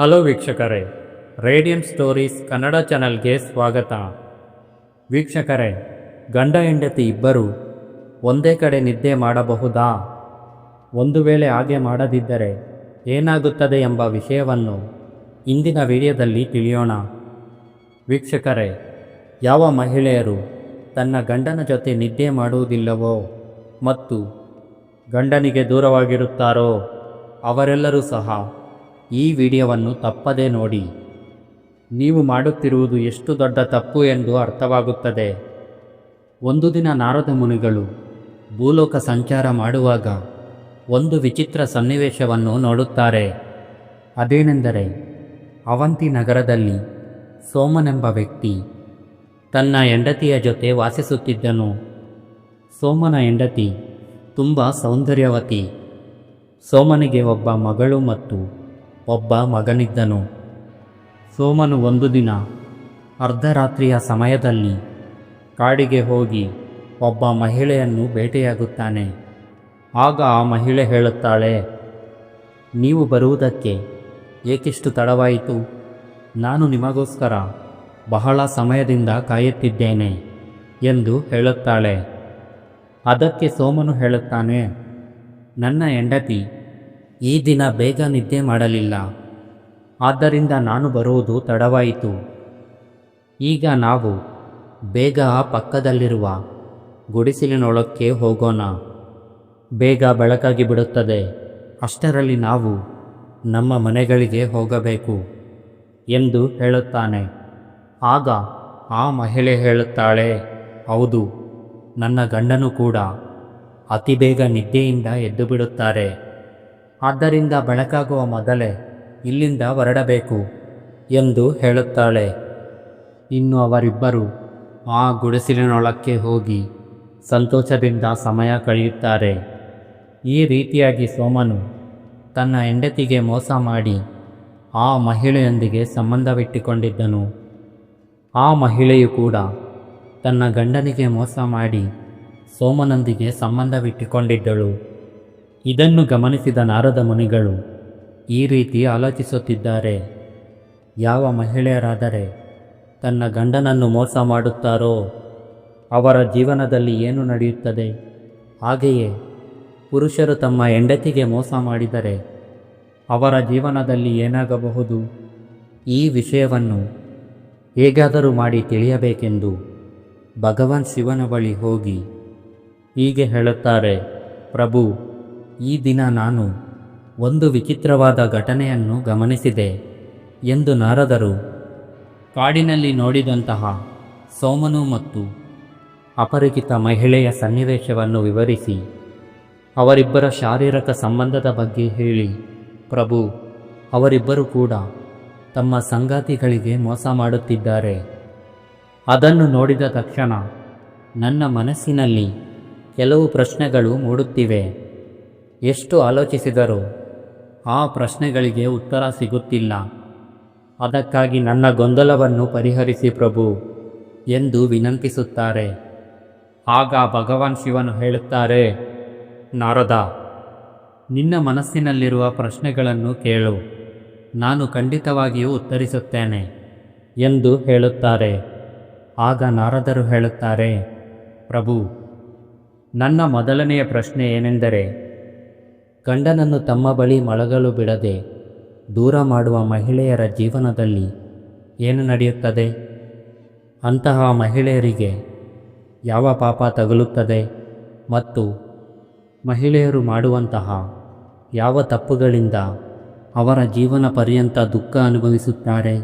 Hello ವೀಕ್ಷಕರೇ radiant stories Kannada ಚಾನಲ್ಗೆ ಸ್ವಾಗತ. ವೀಕ್ಷಕರೇ, ಗಂಡ ಹೆಂಡತಿ ಇಬ್ಬರು ಒಂದೇ ಕಡೆ ನಿದ್ದೆ ಮಾಡಬಹುದಾ? ಒಂದು ವೇಳೆ ಹಾಗೆ ಮಾಡದಿದ್ದರೆ ಏನಾಗುತ್ತದೆ ಎಂಬ ವಿಷಯವನ್ನು ಇಂದಿನ ವಿಡಿಯೋದಲ್ಲಿ ತಿಳಿಯೋಣ. ವೀಕ್ಷಕರೇ, ಯಾವ ಮಹಿಳೆಯರು ತನ್ನ ಗಂಡನ ಜೊತೆ ನಿದ್ದೆ ಮಾಡುವುದಿಲ್ಲವೋ ಮತ್ತು ಗಂಡನಿಗೆ ದೂರವಾಗಿರುತ್ತಾರೋ ಅವರೆಲ್ಲರೂ ಸಹ ಈ ವಿಡಿಯೋವನ್ನು ತಪ್ಪದೇ ನೋಡಿ. ನೀವು ಮಾಡುತ್ತಿರುವುದು ಎಷ್ಟು ದೊಡ್ಡ ತಪ್ಪು ಎಂದು ಅರ್ಥವಾಗುತ್ತದೆ. ಒಂದು ದಿನ ನಾರದ ಮುನಿಗಳು ಭೂಲೋಕ ಸಂಚಾರ ಮಾಡುವಾಗ ಒಂದು ವಿಚಿತ್ರ ಸನ್ನಿವೇಶವನ್ನು ನೋಡುತ್ತಾರೆ. ಅದೇನೆಂದರೆ, ಅವಂತಿ ನಗರದಲ್ಲಿ ಸೋಮನೆಂಬ ವ್ಯಕ್ತಿ ತನ್ನ ಹೆಂಡತಿಯ ಜೊತೆ ವಾಸಿಸುತ್ತಿದ್ದನು. ಸೋಮನ ಹೆಂಡತಿ ತುಂಬ ಸೌಂದರ್ಯವತಿ. ಸೋಮನಿಗೆ ಒಬ್ಬ ಮಗಳು ಮತ್ತು ಒಬ್ಬ ಮಗನಿದ್ದನು. ಸೋಮನು ಒಂದು ದಿನ ಅರ್ಧರಾತ್ರಿಯ ಸಮಯದಲ್ಲಿ ಕಾಡಿಗೆ ಹೋಗಿ ಒಬ್ಬ ಮಹಿಳೆಯನ್ನು ಭೇಟಿಯಾಗುತ್ತಾನೆ ಆಗ ಆ ಮಹಿಳೆ ಹೇಳುತ್ತಾಳೆ, ನೀವು ಬರುವುದಕ್ಕೆ ಏಕೆಷ್ಟು ತಡವಾಯಿತು? ನಾನು ನಿಮಗೋಸ್ಕರ ಬಹಳ ಸಮಯದಿಂದ ಕಾಯುತ್ತಿದ್ದೇನೆ ಎಂದು ಹೇಳುತ್ತಾಳೆ. ಅದಕ್ಕೆ ಸೋಮನು ಹೇಳುತ್ತಾನೆ, ನನ್ನ ಹೆಂಡತಿ ಈ ದಿನ ಬೇಗ ನಿದ್ದೆ ಮಾಡಲಿಲ್ಲ. ಆದ್ದರಿಂದ ನಾನು ಬರುವುದು ತಡವಾಯಿತು. ಈಗ ನಾವು ಬೇಗ ಪಕ್ಕದಲ್ಲಿರುವ ಗುಡಿಸಲಿನೊಳಕ್ಕೆ ಹೋಗೋಣ. ಬೇಗ ಬೆಳಕಾಗಿ ಬಿಡುತ್ತದೆ. ಅಷ್ಟರಲ್ಲಿ ನಾವು ನಮ್ಮ ಮನೆಗಳಿಗೆ ಹೋಗಬೇಕು ಎಂದು ಹೇಳುತ್ತಾನೆ. ಆಗ ಆ ಮಹಿಳೆ ಹೇಳುತ್ತಾಳೆ, ಹೌದು, ನನ್ನ ಗಂಡನು ಕೂಡ ಅತಿ ಬೇಗ ನಿದ್ದೆಯಿಂದ ಎದ್ದು ಬಿಡುತ್ತಾರೆ. ಆದ್ದರಿಂದ ಬೆಳಕಾಗುವ ಮೊದಲೇ ಇಲ್ಲಿಂದ ಹೊರಡಬೇಕು ಎಂದು ಹೇಳುತ್ತಾಳೆ. ಇನ್ನು ಅವರಿಬ್ಬರು ಆ ಗುಡಿಸಲಿನೊಳಕ್ಕೆ ಹೋಗಿ ಸಂತೋಷದಿಂದ ಸಮಯ ಕಳೆಯುತ್ತಾರೆ. ಈ ರೀತಿಯಾಗಿ ಸೋಮನು ತನ್ನ ಹೆಂಡತಿಗೆ ಮೋಸ ಮಾಡಿ ಆ ಮಹಿಳೆಯೊಂದಿಗೆ ಸಂಬಂಧವಿಟ್ಟುಕೊಂಡಿದ್ದನು. ಆ ಮಹಿಳೆಯು ಕೂಡ ತನ್ನ ಗಂಡನಿಗೆ ಮೋಸ ಮಾಡಿ ಸೋಮನೊಂದಿಗೆ ಸಂಬಂಧವಿಟ್ಟುಕೊಂಡಿದ್ದಳು. ಇದನ್ನು ಗಮನಿಸಿದ ನಾರದ ಮುನಿಗಳು ಈ ರೀತಿ ಆಲೋಚಿಸುತ್ತಿದ್ದಾರೆ. ಯಾವ ಮಹಿಳೆಯರಾದರೆ ತನ್ನ ಗಂಡನನ್ನು ಮೋಸ ಮಾಡುತ್ತಾರೋ, ಅವರ ಜೀವನದಲ್ಲಿ ಏನು ನಡೆಯುತ್ತದೆ? ಹಾಗೆಯೇ ಪುರುಷರು ತಮ್ಮ ಹೆಂಡತಿಗೆ ಮೋಸ ಮಾಡಿದರೆ ಅವರ ಜೀವನದಲ್ಲಿ ಏನಾಗಬಹುದು? ಈ ವಿಷಯವನ್ನು ಹೇಗಾದರೂ ಮಾಡಿ ತಿಳಿಯಬೇಕೆಂದು ಭಗವಾನ್ ಶಿವನ ಬಳಿ ಹೋಗಿ ಹೀಗೆ ಹೇಳುತ್ತಾರೆ, ಪ್ರಭು ಈ ದಿನ ನಾನು ಒಂದು ವಿಚಿತ್ರವಾದ ಘಟನೆಯನ್ನು ಗಮನಿಸಿದೆ ಎಂದು ನಾರದರು. ಕಾಡಿನಲ್ಲಿ ನೋಡಿದಂತಹ ಸೋಮನು ಮತ್ತು ಅಪರಿಚಿತ ಮಹಿಳೆಯ ಸನ್ನಿವೇಶವನ್ನು ವಿವರಿಸಿ, ಅವರಿಬ್ಬರ ಶಾರೀರಿಕ ಸಂಬಂಧದ ಬಗ್ಗೆ ಹೇಳಿ. ಪ್ರಭು, ಅವರಿಬ್ಬರು ಕೂಡ ತಮ್ಮ ಸಂಗಾತಿಗಳಿಗೆ ಮೋಸ ಮಾಡುತ್ತಿದ್ದಾರೆ. ಅದನ್ನು ನೋಡಿದ ತಕ್ಷಣ ನನ್ನ ಮನಸ್ಸಿನಲ್ಲಿ ಕೆಲವು ಪ್ರಶ್ನೆಗಳು ಮೂಡುತ್ತಿವೆ. ಎಷ್ಟು ಆಲೋಚಿಸಿದರೂ ಆ ಪ್ರಶ್ನೆಗಳಿಗೆ ಉತ್ತರ ಸಿಗುತ್ತಿಲ್ಲ. ಅದಕ್ಕಾಗಿ ನನ್ನ ಗೊಂದಲವನ್ನು ಪರಿಹರಿಸಿ ಪ್ರಭು ಎಂದು ವಿನಂತಿಸುತ್ತಾರೆ. ಆಗ ಭಗವಾನ್ ಶಿವನು ಹೇಳುತ್ತಾರೆ, ನಾರದ, ನಿನ್ನ ಮನಸ್ಸಿನಲ್ಲಿರುವ ಪ್ರಶ್ನೆಗಳನ್ನು ಕೇಳು. ನಾನು ಖಂಡಿತವಾಗಿಯೂ ಉತ್ತರಿಸುತ್ತೇನೆ ಎಂದು ಹೇಳುತ್ತಾರೆ. ಆಗ ನಾರದರು ಹೇಳುತ್ತಾರೆ, ಪ್ರಭು, ನನ್ನ ಮೊದಲನೆಯ ಪ್ರಶ್ನೆ ಏನೆಂದರೆ ಗಂಡನನ್ನು ತಮ್ಮ ಬಳಿ ಮಲಗಲು ಬಿಡದೆ ದೂರ ಮಾಡುವ ಮಹಿಳೆಯರ ಜೀವನದಲ್ಲಿ ಏನು ನಡೆಯುತ್ತದೆ? ಅಂತಹ ಮಹಿಳೆಯರಿಗೆ ಯಾವ ಪಾಪ ತಗುಲುತ್ತದೆ? ಮತ್ತು ಮಹಿಳೆಯರು ಮಾಡುವಂತಹ ಯಾವ ತಪ್ಪುಗಳಿಂದ ಅವರ ಜೀವನ ಪರ್ಯಂತ ದುಃಖ ಅನುಭವಿಸುತ್ತಾರೆ?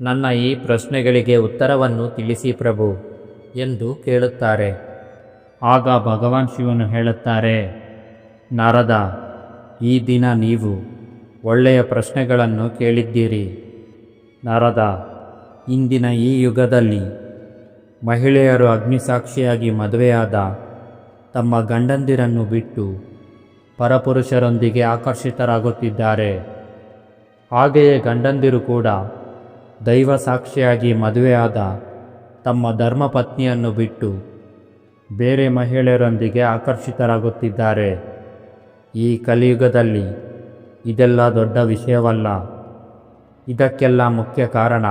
ನನ್ನ ಈ ಪ್ರಶ್ನೆಗಳಿಗೆ ಉತ್ತರವನ್ನು ತಿಳಿಸಿ ಪ್ರಭು ಎಂದು ಕೇಳುತ್ತಾರೆ. ಆಗ ಭಗವಾನ್ ಶಿವನು ಹೇಳುತ್ತಾರೆ ನಾರದ, ಈ ದಿನ ನೀವು ಒಳ್ಳೆಯ ಪ್ರಶ್ನೆಗಳನ್ನು ಕೇಳಿದ್ದೀರಿ. ನಾರದ, ಇಂದಿನ ಈ ಯುಗದಲ್ಲಿ ಮಹಿಳೆಯರು ಅಗ್ನಿಸಾಕ್ಷಿಯಾಗಿ ಮದುವೆಯಾದ ತಮ್ಮ ಗಂಡಂದಿರನ್ನು ಬಿಟ್ಟು ಪರಪುರುಷರೊಂದಿಗೆ ಆಕರ್ಷಿತರಾಗುತ್ತಿದ್ದಾರೆ. ಹಾಗೆಯೇ ಗಂಡಂದಿರು ಕೂಡ ದೈವ ಸಾಕ್ಷಿಯಾಗಿ ಮದುವೆಯಾದ ತಮ್ಮ ಧರ್ಮಪತ್ನಿಯನ್ನು ಬಿಟ್ಟು ಬೇರೆ ಮಹಿಳೆಯರೊಂದಿಗೆ ಆಕರ್ಷಿತರಾಗುತ್ತಿದ್ದಾರೆ. ಈ ಕಲಿಯುಗದಲ್ಲಿ ಇದೆಲ್ಲ ದೊಡ್ಡ ವಿಷಯವಲ್ಲ. ಇದಕ್ಕೆಲ್ಲ ಮುಖ್ಯ ಕಾರಣ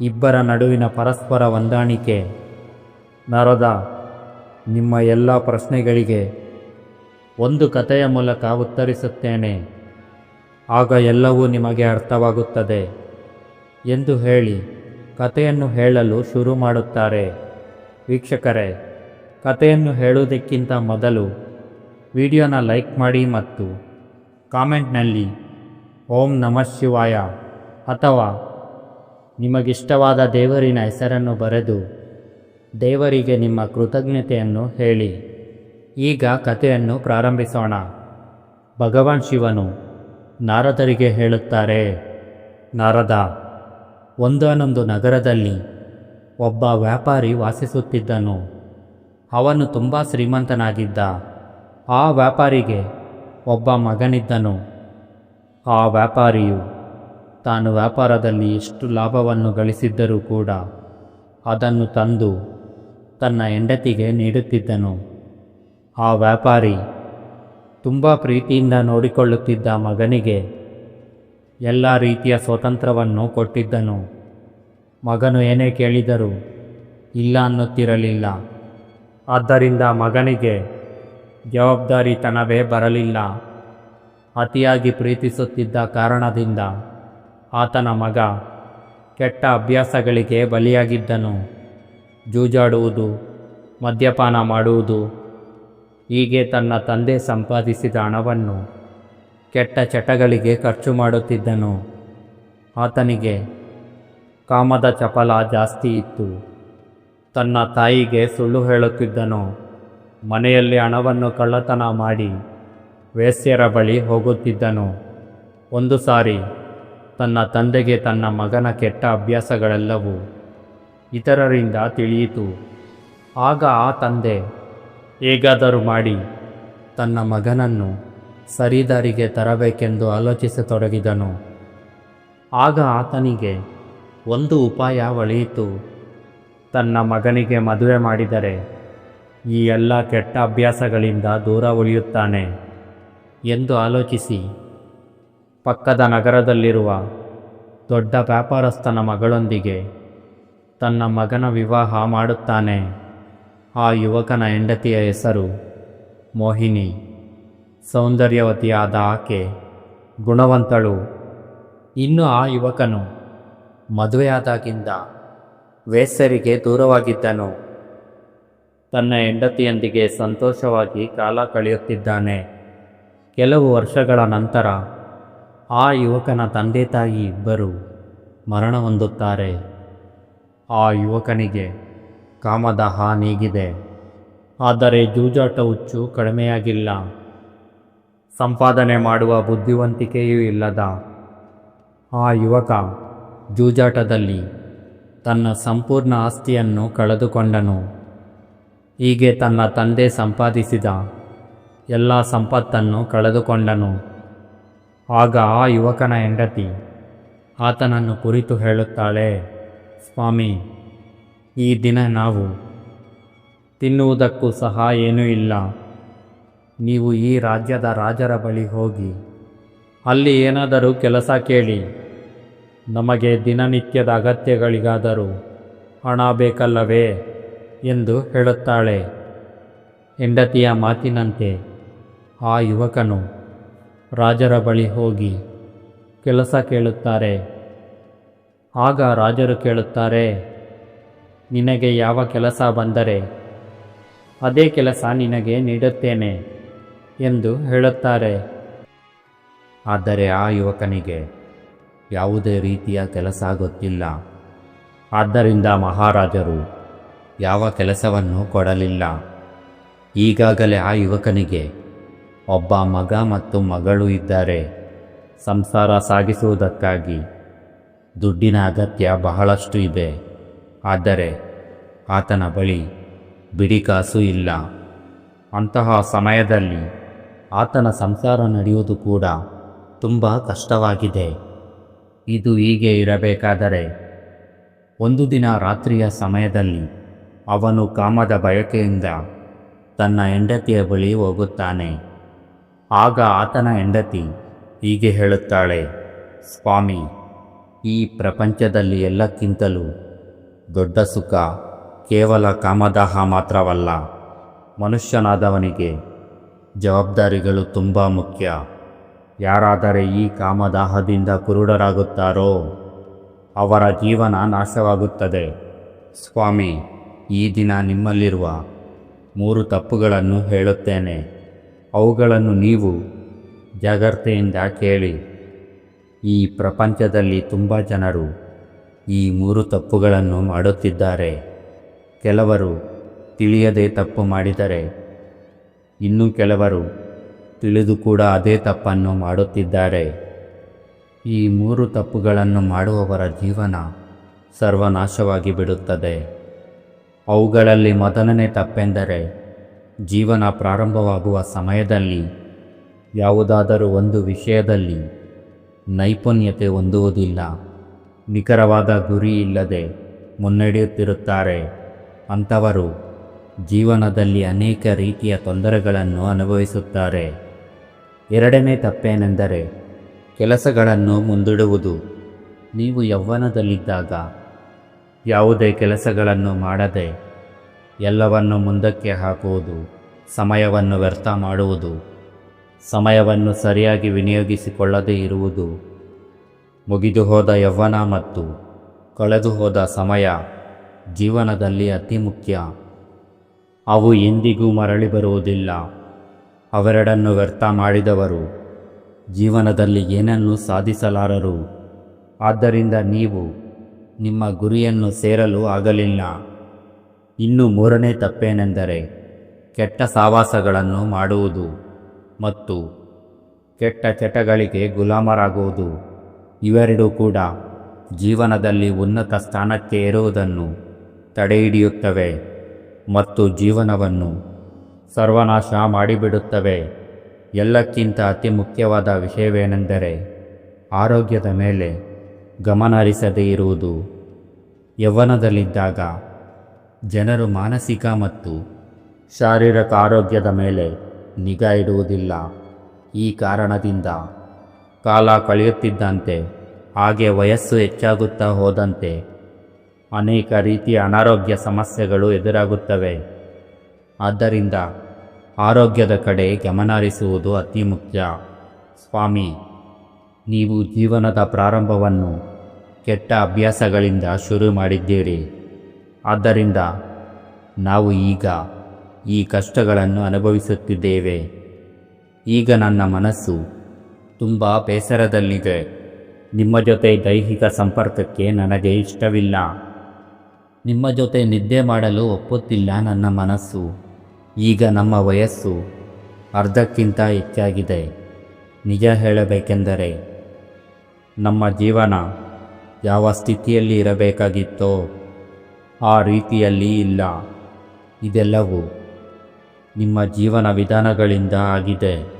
ಇಬ್ಬರ ನಡುವಿನ ಪರಸ್ಪರ ಹೊಂದಾಣಿಕೆ. ನರದ, ನಿಮ್ಮ ಎಲ್ಲ ಪ್ರಶ್ನೆಗಳಿಗೆ ಒಂದು ಕಥೆಯ ಮೂಲಕ ಉತ್ತರಿಸುತ್ತೇನೆ. ಆಗ ಎಲ್ಲವೂ ನಿಮಗೆ ಅರ್ಥವಾಗುತ್ತದೆ ಎಂದು ಹೇಳಿ ಕಥೆಯನ್ನು ಹೇಳಲು ಶುರು ಮಾಡುತ್ತಾರೆ. ವೀಕ್ಷಕರೇ, ಕಥೆಯನ್ನು ಹೇಳುವುದಕ್ಕಿಂತ ಮೊದಲು ವಿಡಿಯೋನ ಲೈಕ್ ಮಾಡಿ ಮತ್ತು ಕಾಮೆಂಟ್ನಲ್ಲಿ ಓಂ ನಮಃ ಶಿವಾಯ ಅಥವಾ ನಿಮಗಿಷ್ಟವಾದ ದೇವರಿನ ಹೆಸರನ್ನು ಬರೆದು ದೇವರಿಗೆ ನಿಮ್ಮ ಕೃತಜ್ಞತೆಯನ್ನು ಹೇಳಿ. ಈಗ ಕಥೆಯನ್ನು ಪ್ರಾರಂಭಿಸೋಣ. ಭಗವಾನ್ ಶಿವನು ನಾರದರಿಗೆ ಹೇಳುತ್ತಾರೆ, ನಾರದ, ಒಂದಾನೊಂದು ನಗರದಲ್ಲಿ ಒಬ್ಬ ವ್ಯಾಪಾರಿ ವಾಸಿಸುತ್ತಿದ್ದನು. ಅವನು ತುಂಬ ಶ್ರೀಮಂತನಾಗಿದ್ದ. ಆ ವ್ಯಾಪಾರಿಗೆ ಒಬ್ಬ ಮಗನಿದ್ದನು. ಆ ವ್ಯಾಪಾರಿಯು ತಾನು ವ್ಯಾಪಾರದಲ್ಲಿ ಎಷ್ಟು ಲಾಭವನ್ನು ಗಳಿಸಿದ್ದರೂ ಕೂಡ ಅದನ್ನು ತಂದು ತನ್ನ ಹೆಂಡತಿಗೆ ನೀಡುತ್ತಿದ್ದನು. ಆ ವ್ಯಾಪಾರಿ ತುಂಬ ಪ್ರೀತಿಯಿಂದ ನೋಡಿಕೊಳ್ಳುತ್ತಿದ್ದ ಮಗನಿಗೆ ಎಲ್ಲ ರೀತಿಯ ಸ್ವಾತಂತ್ರ್ಯವನ್ನು ಕೊಟ್ಟಿದ್ದನು. ಮಗನು ಏನೇ ಕೇಳಿದರೂ ಇಲ್ಲ ಅನ್ನುತ್ತಿರಲಿಲ್ಲ. ಆದ್ದರಿಂದ ಮಗನಿಗೆ ಜವಾಬ್ದಾರಿತನವೇ ಬರಲಿಲ್ಲ. ಅತಿಯಾಗಿ ಪ್ರೀತಿಸುತ್ತಿದ್ದ ಕಾರಣದಿಂದ ಆತನ ಮಗ ಕೆಟ್ಟ ಅಭ್ಯಾಸಗಳಿಗೆ ಬಲಿಯಾಗಿದ್ದನು. ಜೂಜಾಡುವುದು, ಮದ್ಯಪಾನ ಮಾಡುವುದು, ಹೀಗೆ ತನ್ನ ತಂದೆ ಸಂಪಾದಿಸಿದ ಹಣವನ್ನು ಕೆಟ್ಟ ಚಟಗಳಿಗೆ ಖರ್ಚು ಮಾಡುತ್ತಿದ್ದನು. ಆತನಿಗೆ ಕಾಮದ ಚಪಲ ಜಾಸ್ತಿ ಇತ್ತು. ತನ್ನ ತಾಯಿಗೆ ಸುಳ್ಳು ಹೇಳುತ್ತಿದ್ದನು. ಮನೆಯಲ್ಲಿ ಹಣವನ್ನು ಕಳ್ಳತನ ಮಾಡಿ ವೇಸ್ಯರ ಬಳಿ ಹೋಗುತ್ತಿದ್ದನು. ಒಂದು ಸಾರಿ ತನ್ನ ತಂದೆಗೆ ತನ್ನ ಮಗನ ಕೆಟ್ಟ ಅಭ್ಯಾಸಗಳೆಲ್ಲವೂ ಇತರರಿಂದ ತಿಳಿಯಿತು. ಆಗ ಆ ತಂದೆ ಹೇಗಾದರೂ ಮಾಡಿ ತನ್ನ ಮಗನನ್ನು ಸರಿದಾರಿಗೆ ತರಬೇಕೆಂದು ಆಲೋಚಿಸತೊಡಗಿದನು. ಆಗ ಆತನಿಗೆ ಒಂದು ಉಪಾಯ ಒಳೆಯಿತು. ತನ್ನ ಮಗನಿಗೆ ಮದುವೆ ಮಾಡಿದರೆ ಈ ಎಲ್ಲ ಕೆಟ್ಟ ಅಭ್ಯಾಸಗಳಿಂದ ದೂರ ಉಳಿಯುತ್ತಾನೆ ಎಂದು ಆಲೋಚಿಸಿ. ಪಕ್ಕದ ನಗರದಲ್ಲಿರುವ ದೊಡ್ಡ ವ್ಯಾಪಾರಸ್ಥನ ಮಗಳೊಂದಿಗೆ ತನ್ನ ಮಗನ ವಿವಾಹ ಮಾಡುತ್ತಾನೆ. ಆ ಯುವಕನ ಹೆಂಡತಿಯ ಹೆಸರು ಮೋಹಿನಿ. ಸೌಂದರ್ಯವತಿಯಾದ ಆಕೆ ಗುಣವಂತಳು. ಇನ್ನು ಆ ಯುವಕನು ಮದುವೆಯಾದಾಗಿಂದ ವೇಸರಿಗೆ ದೂರವಾಗಿದ್ದನು. ತನ್ನ ಹೆಂಡತಿಯೊಂದಿಗೆ ಸಂತೋಷವಾಗಿ ಕಾಲ ಕಳೆಯುತ್ತಿದ್ದಾನೆ. ಕೆಲವು ವರ್ಷಗಳ ನಂತರ ಆ ಯುವಕನ ತಂದೆ ತಾಯಿ ಇಬ್ಬರು ಮರಣ ಹೊಂದುತ್ತಾರೆ. ಆ ಯುವಕನಿಗೆ ಕಾಮದ ನೀಗಿದೆ. ಆದರೆ ಜೂಜಾಟ ಹುಚ್ಚು ಕಡಿಮೆಯಾಗಿಲ್ಲ. ಸಂಪಾದನೆ ಮಾಡುವ ಬುದ್ಧಿವಂತಿಕೆಯೂ ಇಲ್ಲದ ಆ ಯುವಕ ಜೂಜಾಟದಲ್ಲಿ ತನ್ನ ಸಂಪೂರ್ಣ ಆಸ್ತಿಯನ್ನು ಕಳೆದುಕೊಂಡನು. ಹೀಗೆ ತನ್ನ ತಂದೆ ಸಂಪಾದಿಸಿದ ಎಲ್ಲ ಸಂಪತ್ತನ್ನು ಕಳೆದುಕೊಂಡನು. ಆಗ ಆ ಯುವಕನ ಹೆಂಡತಿ ಆತನನ್ನು ಕುರಿತು ಹೇಳುತ್ತಾಳೆ, ಸ್ವಾಮಿ, ಈ ದಿನ ನಾವು ತಿನ್ನುವುದಕ್ಕೂ ಸಹ ಏನೂ ಇಲ್ಲ. ನೀವು ಈ ರಾಜ್ಯದ ರಾಜರ ಬಳಿ ಹೋಗಿ ಅಲ್ಲಿ ಏನಾದರೂ ಕೆಲಸ ಕೇಳಿ. ನಮಗೆ ದಿನನಿತ್ಯದ ಅಗತ್ಯಗಳಿಗಾದರೂ ಹಣ ಬೇಕಲ್ಲವೇ? ಎಂದು ಹೇಳುತ್ತಾಳೆ. ಹೆಂಡತಿಯ ಮಾತಿನಂತೆ, ಆ ಯುವಕನು ರಾಜರ ಬಳಿ ಹೋಗಿ ಕೆಲಸ ಕೇಳುತ್ತಾರೆ. ಆಗ ರಾಜರು ಕೇಳುತ್ತಾರೆ, ನಿನಗೆ ಯಾವ ಕೆಲಸ ಬಂದರೆ, ಅದೇ ಕೆಲಸ ನಿನಗೆ ನೀಡುತ್ತೇನೆ ಎಂದು ಹೇಳುತ್ತಾರೆ. ಆದರೆ ಆ ಯುವಕನಿಗೆ ಯಾವುದೇ ರೀತಿಯ ಕೆಲಸ ಗೊತ್ತಿಲ್ಲ. ಆದ್ದರಿಂದ ಮಹಾರಾಜರು ಯಾವ ಕೆಲಸವನ್ನು ಕೊಡಲಿಲ್ಲ. ಈಗಾಗಲೇ ಆ ಯುವಕನಿಗೆ ಒಬ್ಬ ಮಗ ಮತ್ತು ಮಗಳು ಇದ್ದಾರೆ. ಸಂಸಾರ ಸಾಗಿಸುವುದಕ್ಕಾಗಿ ದುಡ್ಡಿನ ಅಗತ್ಯ ಬಹಳಷ್ಟು ಇದೆ. ಆದರೆ ಆತನ ಬಳಿ ಬಿಡಿಕಾಸು ಇಲ್ಲ. ಅಂತಹ ಸಮಯದಲ್ಲಿ ಆತನ ಸಂಸಾರ ನಡೆಯುವುದು ಕೂಡ ತುಂಬ ಕಷ್ಟವಾಗಿದೆ. ಇದು ಹೀಗೆ ಇರಬೇಕಾದರೆ ಒಂದು ದಿನ ರಾತ್ರಿಯ ಸಮಯದಲ್ಲಿ ಅವನು ಕಾಮದ ಬಯಕೆಯಿಂದ ತನ್ನ ಹೆಂಡತಿಯ ಬಳಿ ಹೋಗುತ್ತಾನೆ. ಆಗ ಆತನ ಹೆಂಡತಿ ಹೀಗೆ ಹೇಳುತ್ತಾಳೆ, ಸ್ವಾಮಿ, ಈ ಪ್ರಪಂಚದಲ್ಲಿ ಎಲ್ಲಕ್ಕಿಂತಲೂ ದೊಡ್ಡ ಸುಖ ಕೇವಲ ಕಾಮದಾಹ ಮಾತ್ರವಲ್ಲ. ಮನುಷ್ಯನಾದವನಿಗೆ ಜವಾಬ್ದಾರಿಗಳು ತುಂಬ ಮುಖ್ಯ. ಯಾರಾದರೆ ಈ ಕಾಮದಾಹದಿಂದ ಕುರುಡರಾಗುತ್ತಾರೋ ಅವರ ಜೀವನ ನಾಶವಾಗುತ್ತದೆ. ಸ್ವಾಮಿ ಈ ದಿನ ನಿಮ್ಮಲ್ಲಿರುವ ಮೂರು ತಪ್ಪುಗಳನ್ನು ಹೇಳುತ್ತೇನೆ. ಅವುಗಳನ್ನು ನೀವು ಜಾಗ್ರತೆಯಿಂದ ಕೇಳಿ. ಈ ಪ್ರಪಂಚದಲ್ಲಿ ತುಂಬ ಜನರು ಈ ಮೂರು ತಪ್ಪುಗಳನ್ನು ಮಾಡುತ್ತಿದ್ದಾರೆ. ಕೆಲವರು ತಿಳಿಯದೆ ತಪ್ಪು ಮಾಡಿದರೆ, ಇನ್ನು ಕೆಲವರು ತಿಳಿದು ಕೂಡ ಅದೇ ತಪ್ಪನ್ನು ಮಾಡುತ್ತಿದ್ದಾರೆ. ಈ ಮೂರು ತಪ್ಪುಗಳನ್ನು ಮಾಡುವವರ ಜೀವನ ಸರ್ವನಾಶವಾಗಿ ಬಿಡುತ್ತದೆ. ಅವುಗಳಲ್ಲಿ ಮೊದಲನೇ ತಪ್ಪೆಂದರೆ ಜೀವನ ಪ್ರಾರಂಭವಾಗುವ ಸಮಯದಲ್ಲಿ, ಯಾವುದಾದರೂ ಒಂದು ವಿಷಯದಲ್ಲಿ ನೈಪುಣ್ಯತೆ ಹೊಂದುವುದಿಲ್ಲ. ನಿಖರವಾದ ಗುರಿ ಇಲ್ಲದೆ ಮುನ್ನಡೆಯುತ್ತಿರುತ್ತಾರೆ. ಅಂಥವರು ಜೀವನದಲ್ಲಿ ಅನೇಕ ರೀತಿಯ ತೊಂದರೆಗಳನ್ನು ಅನುಭವಿಸುತ್ತಾರೆ. ಎರಡನೇ ತಪ್ಪೇನೆಂದರೆ ಕೆಲಸಗಳನ್ನು ಮುಂದಿಡುವುದು. ನೀವು ಯೌವನದಲ್ಲಿದ್ದಾಗ ಯಾವುದೇ ಕೆಲಸಗಳನ್ನು ಮಾಡದೆ ಎಲ್ಲವನ್ನು ಮುಂದಕ್ಕೆ ಹಾಕುವುದು, ಸಮಯವನ್ನು ವ್ಯರ್ಥ ಮಾಡುವುದು, ಸಮಯವನ್ನು ಸರಿಯಾಗಿ ವಿನಿಯೋಗಿಸಿಕೊಳ್ಳದೇ ಇರುವುದು ಮುಗಿದು ಹೋದ ಯೌವನ ಮತ್ತು ಕಳೆದು ಹೋದ ಸಮಯ ಜೀವನದಲ್ಲಿ ಅತಿ ಮುಖ್ಯ. ಅವು ಎಂದಿಗೂ ಮರಳಿ ಬರುವುದಿಲ್ಲ. ಅವೆರಡನ್ನು ವ್ಯರ್ಥ ಮಾಡಿದವರು ಜೀವನದಲ್ಲಿ ಏನನ್ನೂ ಸಾಧಿಸಲಾರರು. ಆದ್ದರಿಂದ ನೀವು ನಿಮ್ಮ ಗುರಿಯನ್ನು ಸೇರಲು ಆಗಲಿಲ್ಲ. ಇನ್ನು ಮೂರನೇ ತಪ್ಪೇನೆಂದರೆ ಕೆಟ್ಟ ಸಾವಾಸಗಳನ್ನು ಮಾಡುವುದು ಮತ್ತು ಕೆಟ್ಟ ಚಟಗಳಿಗೆ ಗುಲಾಮರಾಗುವುದು. ಇವೆರಡೂ ಕೂಡ ಜೀವನದಲ್ಲಿ ಉನ್ನತ ಸ್ಥಾನಕ್ಕೆ ಏರುವುದನ್ನು ತಡೆಹಿಡಿಯುತ್ತವೆ ಮತ್ತು ಜೀವನವನ್ನು ಸರ್ವನಾಶ ಮಾಡಿಬಿಡುತ್ತವೆ. ಎಲ್ಲಕ್ಕಿಂತ ಅತಿ ಮುಖ್ಯವಾದ ವಿಷಯವೇನೆಂದರೆ ಆರೋಗ್ಯದ ಮೇಲೆ. ಗಮನ ಹರಿಸದೇ ಇರುವುದು. ಯೌವನದಲ್ಲಿದ್ದಾಗ ಜನರು ಮಾನಸಿಕ ಮತ್ತು ಶಾರೀರಿಕ ಆರೋಗ್ಯದ ಮೇಲೆ ನಿಗಾ ಇಡುವುದಿಲ್ಲ. ಈ ಕಾರಣದಿಂದ ಕಾಲ ಕಳೆಯುತ್ತಿದ್ದಂತೆ, ಹಾಗೆ ವಯಸ್ಸು ಹೆಚ್ಚಾಗುತ್ತಾ ಹೋದಂತೆ ಅನೇಕ ರೀತಿಯ ಅನಾರೋಗ್ಯ ಸಮಸ್ಯೆಗಳು ಎದುರಾಗುತ್ತವೆ. ಆದ್ದರಿಂದ ಆರೋಗ್ಯದ ಕಡೆ ಗಮನ ಹರಿಸುವುದು ಅತಿ ಮುಖ್ಯ. ಸ್ವಾಮಿ, ನೀವು ಜೀವನದ ಪ್ರಾರಂಭವನ್ನು ಕೆಟ್ಟ ಅಭ್ಯಾಸಗಳಿಂದ ಶುರು ಮಾಡಿದ್ದೀರಿ. ಆದ್ದರಿಂದ ನಾವು ಈಗ ಈ ಕಷ್ಟಗಳನ್ನು ಅನುಭವಿಸುತ್ತಿದ್ದೇವೆ. ಈಗ ನನ್ನ ಮನಸ್ಸು ತುಂಬ ಬೇಸರದಲ್ಲಿದೆ. ನಿಮ್ಮ ಜೊತೆ ದೈಹಿಕ ಸಂಪರ್ಕಕ್ಕೆ ನನಗೆ ಇಷ್ಟವಿಲ್ಲ. ನಿಮ್ಮ ಜೊತೆ ನಿದ್ದೆ ಮಾಡಲು ಒಪ್ಪುತ್ತಿಲ್ಲ ನನ್ನ ಮನಸ್ಸು. ಈಗ ನಮ್ಮ ವಯಸ್ಸು ಅರ್ಧಕ್ಕಿಂತ ಹೆಚ್ಚಾಗಿದೆ. ನಿಜ ಹೇಳಬೇಕೆಂದರೆ ನಮ್ಮ ಜೀವನ ಯಾವ ಸ್ಥಿತಿಯಲ್ಲಿ ಇರಬೇಕಾಗಿತ್ತೋ ಆ ರೀತಿಯಲ್ಲಿ ಇಲ್ಲ. ಇದೆಲ್ಲವೂ ನಿಮ್ಮ ಜೀವನ ವಿಧಾನಗಳಿಂದ ಆಗಿದೆ.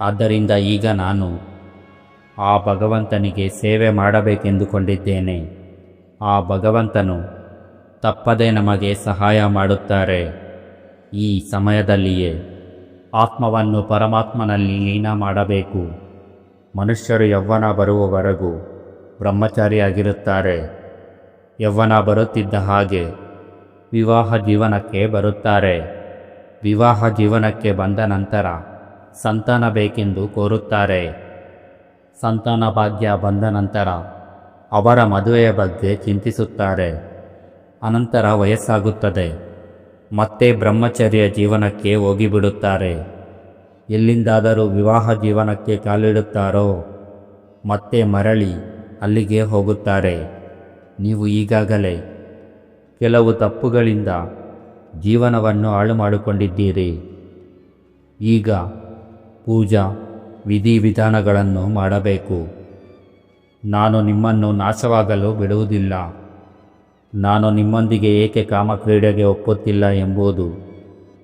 ಆದ್ದರಿಂದ ಈಗ ನಾನು ಆ ಭಗವಂತನಿಗೆ ಸೇವೆ ಮಾಡಬೇಕೆಂದುಕೊಂಡಿದ್ದೇನೆ. ಆ ಭಗವಂತನು ತಪ್ಪದೇ ನಮಗೆ ಸಹಾಯ ಮಾಡುತ್ತಾರೆ. ಈ ಸಮಯದಲ್ಲಿಯೇ ಆತ್ಮವನ್ನು ಪರಮಾತ್ಮನಲ್ಲಿ ಲೀನ ಮಾಡಬೇಕು. ಮನುಷ್ಯರು ಯೌವನ ಬರುವವರೆಗೂ ಬ್ರಹ್ಮಚಾರಿಯಾಗಿರುತ್ತಾರೆ. ಯೌವನ ಬರುತ್ತಿದ್ದ ಹಾಗೆ ವಿವಾಹ ಜೀವನಕ್ಕೆ ಬರುತ್ತಾರೆ. ವಿವಾಹ ಜೀವನಕ್ಕೆ ಬಂದ ನಂತರ ಸಂತಾನ ಬೇಕೆಂದು ಕೋರುತ್ತಾರೆ. ಸಂತಾನ ಭಾಗ್ಯ ಬಂದ ನಂತರ ಅವರ ಮದುವೆಯ ಬಗ್ಗೆ ಚಿಂತಿಸುತ್ತಾರೆ. ಅನಂತರ ವಯಸ್ಸಾಗುತ್ತದೆ. ಮತ್ತೆ ಬ್ರಹ್ಮಚರ್ಯ ಜೀವನಕ್ಕೆ ಹೋಗಿಬಿಡುತ್ತಾರೆ. ಎಲ್ಲಿಂದಾದರೂ ವಿವಾಹ ಜೀವನಕ್ಕೆ ಕಾಲಿಡುತ್ತಾರೋ, ಮತ್ತೆ ಮರಳಿ ಅಲ್ಲಿಗೆ ಹೋಗುತ್ತಾರೆ. ನೀವು ಈಗಾಗಲೇ ಕೆಲವು ತಪ್ಪುಗಳಿಂದ ಜೀವನವನ್ನು ಹಾಳು ಮಾಡಿಕೊಂಡಿದ್ದೀರಿ ಈಗ ಪೂಜಾ ವಿಧಿವಿಧಾನಗಳನ್ನು ಮಾಡಬೇಕು. ನಾನು ನಿಮ್ಮನ್ನು ನಾಶವಾಗಲು ಬಿಡುವುದಿಲ್ಲ. ನಾನು ನಿಮ್ಮೊಂದಿಗೆ ಏಕೆ ಕಾಮಕ್ರೀಡೆಗೆ ಒಪ್ಪುತ್ತಿಲ್ಲ ಎಂಬುದು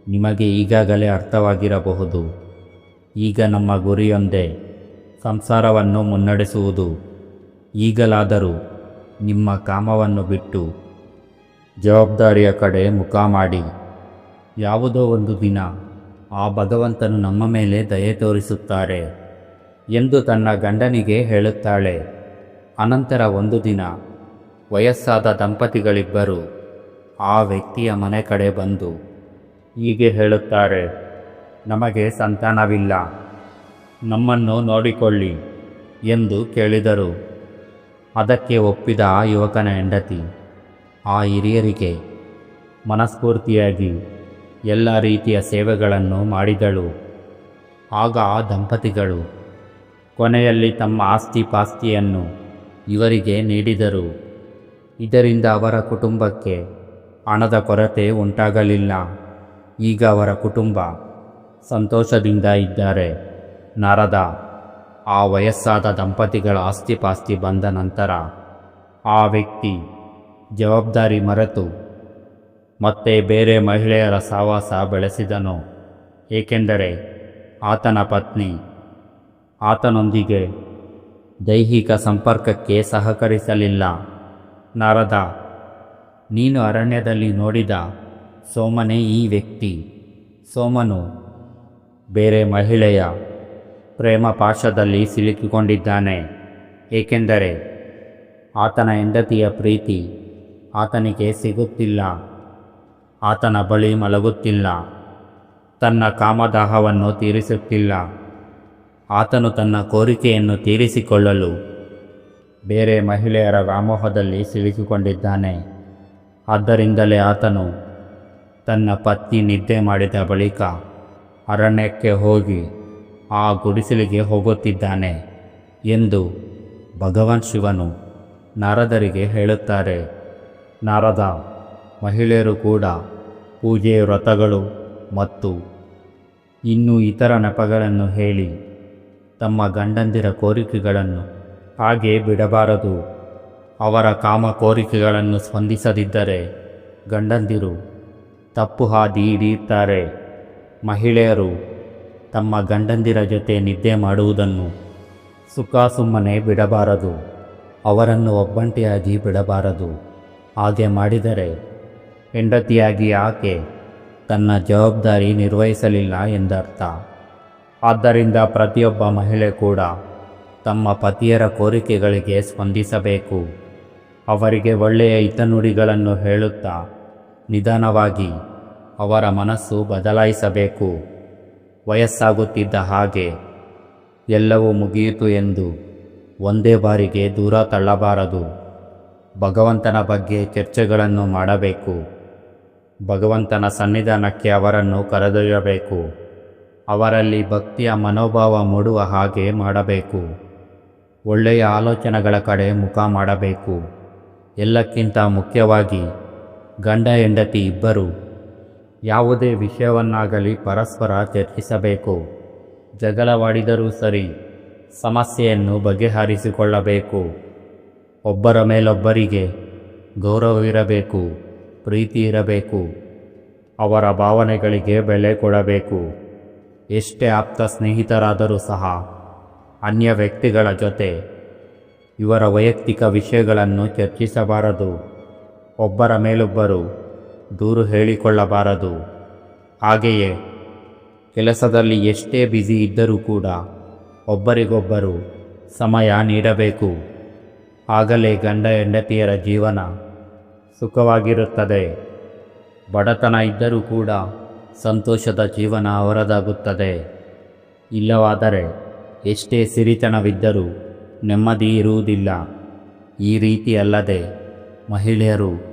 ನಿಮಗೆ ಈಗಾಗಲೇ ಅರ್ಥವಾಗಿರಬಹುದು. ಈಗ ನಮ್ಮ ಗುರಿಯೊಂದೇ ಸಂಸಾರವನ್ನು ಮುನ್ನಡೆಸುವುದು. ಈಗಲಾದರೂ ನಿಮ್ಮ ಕಾಮವನ್ನು ಬಿಟ್ಟು ಜವಾಬ್ದಾರಿಯ ಕಡೆ ಮುಖ ಮಾಡಿ ಯಾವುದೋ ಒಂದು ದಿನ ಆ ಭಗವಂತನು ನಮ್ಮ ಮೇಲೆ ದಯೆ ತೋರಿಸುತ್ತಾರೆ ಎಂದು ತನ್ನ ಗಂಡನಿಗೆ ಹೇಳುತ್ತಾಳೆ. ಅನಂತರ ಒಂದು ದಿನ ವಯಸ್ಸಾದ ದಂಪತಿಗಳಿಬ್ಬರು ಆ ವ್ಯಕ್ತಿಯ ಮನೆ ಕಡೆ ಬಂದು ಹೀಗೆ ಹೇಳುತ್ತಾರೆ, ನಮಗೆ ಸಂತಾನವಿಲ್ಲ, ನಮ್ಮನ್ನು ನೋಡಿಕೊಳ್ಳಿ ಎಂದು ಕೇಳಿದರು. ಅದಕ್ಕೆ ಒಪ್ಪಿದ ಆ ಯುವಕನ ಹೆಂಡತಿ, ಆ ಹಿರಿಯರಿಗೆ ಮನಸ್ಫೂರ್ತಿಯಾಗಿ ಎಲ್ಲ ರೀತಿಯ ಸೇವೆಗಳನ್ನು ಮಾಡಿದಳು. ಆಗ ಆ ದಂಪತಿಗಳು ಕೊನೆಯಲ್ಲಿ ತಮ್ಮ ಆಸ್ತಿ ಪಾಸ್ತಿಯನ್ನು ಇವರಿಗೆ ನೀಡಿದರು. ಇದರಿಂದ ಅವರ ಕುಟುಂಬಕ್ಕೆ ಹಣದ ಕೊರತೆ ಉಂಟಾಗಲಿಲ್ಲ. ಈಗ ಅವರ ಕುಟುಂಬ ಸಂತೋಷದಿಂದ ಇದ್ದಾರೆ. ನಾರದ ಆ ವಯಸ್ಸಾದ ದಂಪತಿಗಳ ಆಸ್ತಿಪಾಸ್ತಿ ಬಂದ ನಂತರ ಆ ವ್ಯಕ್ತಿ ಜವಾಬ್ದಾರಿ ಮರೆತು ಮತ್ತೆ ಬೇರೆ ಮಹಿಳೆಯರ ಸಹವಾಸ ಬೆಳೆಸಿದನು. ಏಕೆಂದರೆ ಆತನ ಪತ್ನಿ ಆತನೊಂದಿಗೆ ದೈಹಿಕ ಸಂಪರ್ಕಕ್ಕೆ ಸಹಕರಿಸಲಿಲ್ಲ. ನಾರದ, ನೀನು ಅರಣ್ಯದಲ್ಲಿ ನೋಡಿದ ಸೋಮನೇ ಈ ವ್ಯಕ್ತಿ. ಸೋಮನು ಬೇರೆ ಮಹಿಳೆಯ ಪ್ರೇಮ ಪಾಶದಲ್ಲಿ ಸಿಲುಕಿಕೊಂಡಿದ್ದಾನೆ. ಏಕೆಂದರೆ ಆತನ ಹೆಂಡತಿಯ ಪ್ರೀತಿ ಆತನಿಗೆ ಸಿಗುತ್ತಿಲ್ಲ. ಆತನ ಬಳಿ ಮಲಗುತ್ತಿಲ್ಲ. ತನ್ನ ಕಾಮದಾಹವನ್ನು ತೀರಿಸುತ್ತಿಲ್ಲ. ಆತನು ತನ್ನ ಕೋರಿಕೆಯನ್ನು ತೀರಿಸಿಕೊಳ್ಳಲು ಬೇರೆ ಮಹಿಳೆಯರ ವ್ಯಾಮೋಹದಲ್ಲಿ ಸಿಲುಕಿಕೊಂಡಿದ್ದಾನೆ. ಆದ್ದರಿಂದಲೇ ಆತನು ತನ್ನ ಪತ್ನಿ ನಿದ್ದೆ ಮಾಡಿದ ಬಳಿಕ ಅರಣ್ಯಕ್ಕೆ ಹೋಗಿ ಆ ಗುಡಿಸಲಿಗೆ ಹೋಗುತ್ತಿದ್ದಾನೆ ಎಂದು ಭಗವಾನ್ ಶಿವನು ನಾರದರಿಗೆ ಹೇಳುತ್ತಾರೆ. ನಾರದ ಮಹಿಳೆಯರು ಕೂಡ ಪೂಜೆ ವ್ರತಗಳು ಮತ್ತು ಇನ್ನೂ ಇತರ ನೆಪಗಳನ್ನು ಹೇಳಿ ತಮ್ಮ ಗಂಡಂದಿರ ಕೋರಿಕೆಗಳನ್ನು ಹಾಗೆ ಬಿಡಬಾರದು. ಅವರ ಕಾಮ ಕೋರಿಕೆಗಳನ್ನು ಸ್ಪಂದಿಸದಿದ್ದರೆ ಗಂಡಂದಿರು ತಪ್ಪು ಹಾದಿ ಹಿಡಿಯುತ್ತಾರೆ. ಮಹಿಳೆಯರು ತಮ್ಮ ಗಂಡಂದಿರ ಜೊತೆ ನಿದ್ದೆ ಮಾಡುವುದನ್ನು ಸುಖ ಸುಮ್ಮನೆ ಬಿಡಬಾರದು. ಅವರನ್ನು ಒಬ್ಬಂಟಿಯಾಗಿ ಬಿಡಬಾರದು. ಹಾಗೆ ಮಾಡಿದರೆ ಹೆಂಡತಿಯಾಗಿ ಆಕೆ ತನ್ನ ಜವಾಬ್ದಾರಿ ನಿರ್ವಹಿಸಲಿಲ್ಲ ಎಂದರ್ಥ. ಆದ್ದರಿಂದ ಪ್ರತಿಯೊಬ್ಬ ಮಹಿಳೆ ಕೂಡ ತಮ್ಮ ಪತಿಯರ ಕೋರಿಕೆಗಳಿಗೆ ಸ್ಪಂದಿಸಬೇಕು. ಅವರಿಗೆ ಒಳ್ಳೆಯ ಹಿತನುಡಿಗಳನ್ನು ಹೇಳುತ್ತಾ ನಿಧಾನವಾಗಿ ಅವರ ಮನಸ್ಸು ಬದಲಾಯಿಸಬೇಕು. ವಯಸ್ಸಾಗುತ್ತಿದ್ದ ಹಾಗೆ ಎಲ್ಲವೂ ಮುಗಿಯಿತು ಎಂದು ಒಂದೇ ಬಾರಿಗೆ ದೂರ ತಳ್ಳಬಾರದು. ಭಗವಂತನ ಬಗ್ಗೆ ಚರ್ಚೆಗಳನ್ನು ಮಾಡಬೇಕು. ಭಗವಂತನ ಸನ್ನಿಧಾನಕ್ಕೆ ಅವರನ್ನು ಕರೆದೊಯ್ಯಬೇಕು. ಅವರಲ್ಲಿ ಭಕ್ತಿಯ ಮನೋಭಾವ ಮೂಡುವ ಹಾಗೆ ಮಾಡಬೇಕು. ಒಳ್ಳೆಯ ಆಲೋಚನೆಗಳ ಕಡೆ ಮುಖ ಮಾಡಬೇಕು. ಎಲ್ಲಕ್ಕಿಂತ ಮುಖ್ಯವಾಗಿ ಗಂಡ ಹೆಂಡತಿ ಇಬ್ಬರು ಯಾವುದೇ ವಿಷಯವನ್ನಾಗಲಿ ಪರಸ್ಪರ ಚರ್ಚಿಸಬೇಕು. ಜಗಳವಾಡಿದರೂ ಸರಿ ಸಮಸ್ಯೆಯನ್ನು ಬಗೆಹರಿಸಿಕೊಳ್ಳಬೇಕು. ಒಬ್ಬರ ಮೇಲೊಬ್ಬರಿಗೆ ಗೌರವವಿರಬೇಕು, ಪ್ರೀತಿ ಇರಬೇಕು, ಅವರ ಭಾವನೆಗಳಿಗೆ ಬೆಲೆ ಕೊಡಬೇಕು. ಎಷ್ಟೇ ಆಪ್ತ ಸ್ನೇಹಿತರಾದರೂ ಸಹ ಅನ್ಯ ವ್ಯಕ್ತಿಗಳ ಜೊತೆ ಇವರ ವೈಯಕ್ತಿಕ ವಿಷಯಗಳನ್ನು ಚರ್ಚಿಸಬಾರದು. ಒಬ್ಬರ ಮೇಲೊಬ್ಬರು ದೂರು ಹೇಳಿಕೊಳ್ಳಬಾರದು. ಹಾಗೆಯೇ ಕೆಲಸದಲ್ಲಿ ಎಷ್ಟೇ ಬ್ಯುಸಿ ಇದ್ದರೂ ಕೂಡ ಒಬ್ಬರಿಗೊಬ್ಬರು ಸಮಯ ನೀಡಬೇಕು. ಆಗಲೇ ಗಂಡ ಹೆಂಡತಿಯರ ಜೀವನ ಸುಖವಾಗಿರುತ್ತದೆ. ಬಡತನ ಇದ್ದರೂ ಕೂಡ ಸಂತೋಷದ ಜೀವನ ಅವರದಾಗುತ್ತದೆ. ಇಲ್ಲವಾದರೆ ಎಷ್ಟೇ ಸಿರಿತನವಿದ್ದರೂ ನೆಮ್ಮದಿ ಇರುವುದಿಲ್ಲ. ಈ ರೀತಿ ಅಲ್ಲದೆ ಮಹಿಳೆಯರು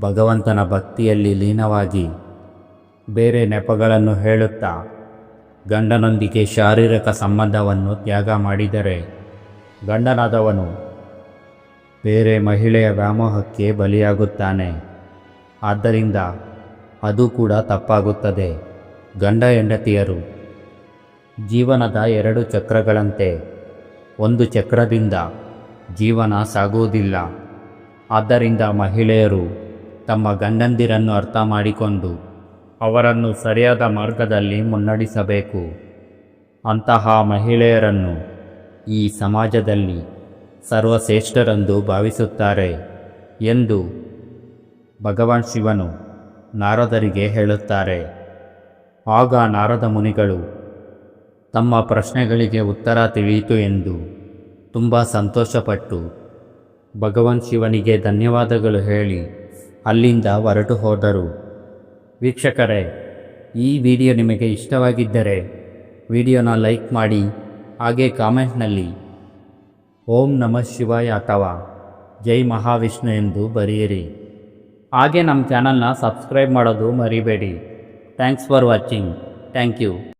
ಭಗವಂತನ ಭಕ್ತಿಯಲ್ಲಿ ಲೀನವಾಗಿ ಬೇರೆ ನೆಪಗಳನ್ನು ಹೇಳುತ್ತಾ ಗಂಡನೊಂದಿಗೆ ಶಾರೀರಿಕ ಸಂಬಂಧವನ್ನು ತ್ಯಾಗ ಮಾಡಿದರೆ ಗಂಡನಾದವನು ಬೇರೆ ಮಹಿಳೆಯ ವ್ಯಾಮೋಹಕ್ಕೆ ಬಲಿಯಾಗುತ್ತಾನೆ. ಆದ್ದರಿಂದ ಅದು ಕೂಡ ತಪ್ಪಾಗುತ್ತದೆ. ಗಂಡ ಹೆಂಡತಿಯರು, ಜೀವನದ ಎರಡು ಚಕ್ರಗಳಂತೆ ಒಂದು ಚಕ್ರದಿಂದ ಜೀವನ ಸಾಗುವುದಿಲ್ಲ. ಆದ್ದರಿಂದ ಮಹಿಳೆಯರು ತಮ್ಮ ಗಂಡಂದಿರನ್ನು ಅರ್ಥ ಮಾಡಿಕೊಂಡು ಅವರನ್ನು ಸರಿಯಾದ ಮಾರ್ಗದಲ್ಲಿ ಮುನ್ನಡೆಸಬೇಕು. ಅಂತಹ ಮಹಿಳೆಯರನ್ನು ಈ ಸಮಾಜದಲ್ಲಿ ಸರ್ವಶ್ರೇಷ್ಠರೆಂದು ಭಾವಿಸುತ್ತಾರೆ ಎಂದು ಭಗವಾನ್ ಶಿವನು ನಾರದರಿಗೆ ಹೇಳುತ್ತಾರೆ. ಆಗ ನಾರದ ಮುನಿಗಳು ತಮ್ಮ ಪ್ರಶ್ನೆಗಳಿಗೆ ಉತ್ತರ ತಿಳಿಯಿತು ಎಂದು ತುಂಬ ಸಂತೋಷಪಟ್ಟು ಭಗವಾನ್ ಶಿವನಿಗೆ ಧನ್ಯವಾದಗಳು ಹೇಳಿ ಅಲ್ಲಿಂದ ಹೊರಟು ಹೋದರು. ವೀಕ್ಷಕರೇ, ಈ ವಿಡಿಯೋ ನಿಮಗೆ ಇಷ್ಟವಾಗಿದ್ದರೆ ವಿಡಿಯೋನ ಲೈಕ್ ಮಾಡಿ, ಹಾಗೆ ಕಾಮೆಂಟ್ನಲ್ಲಿ ಓಂ ನಮಃ ಶಿವಾಯ ಅಥವಾ ಜೈ ಮಹಾವಿಷ್ಣು ಎಂದು ಬರೆಯಿರಿ. ಹಾಗೆ ನಮ್ಮ ಚಾನಲ್ನ ಸಬ್ಸ್ಕ್ರೈಬ್ ಮಾಡೋದು ಮರಿಬೇಡಿ. Thanks for watching. Thank you.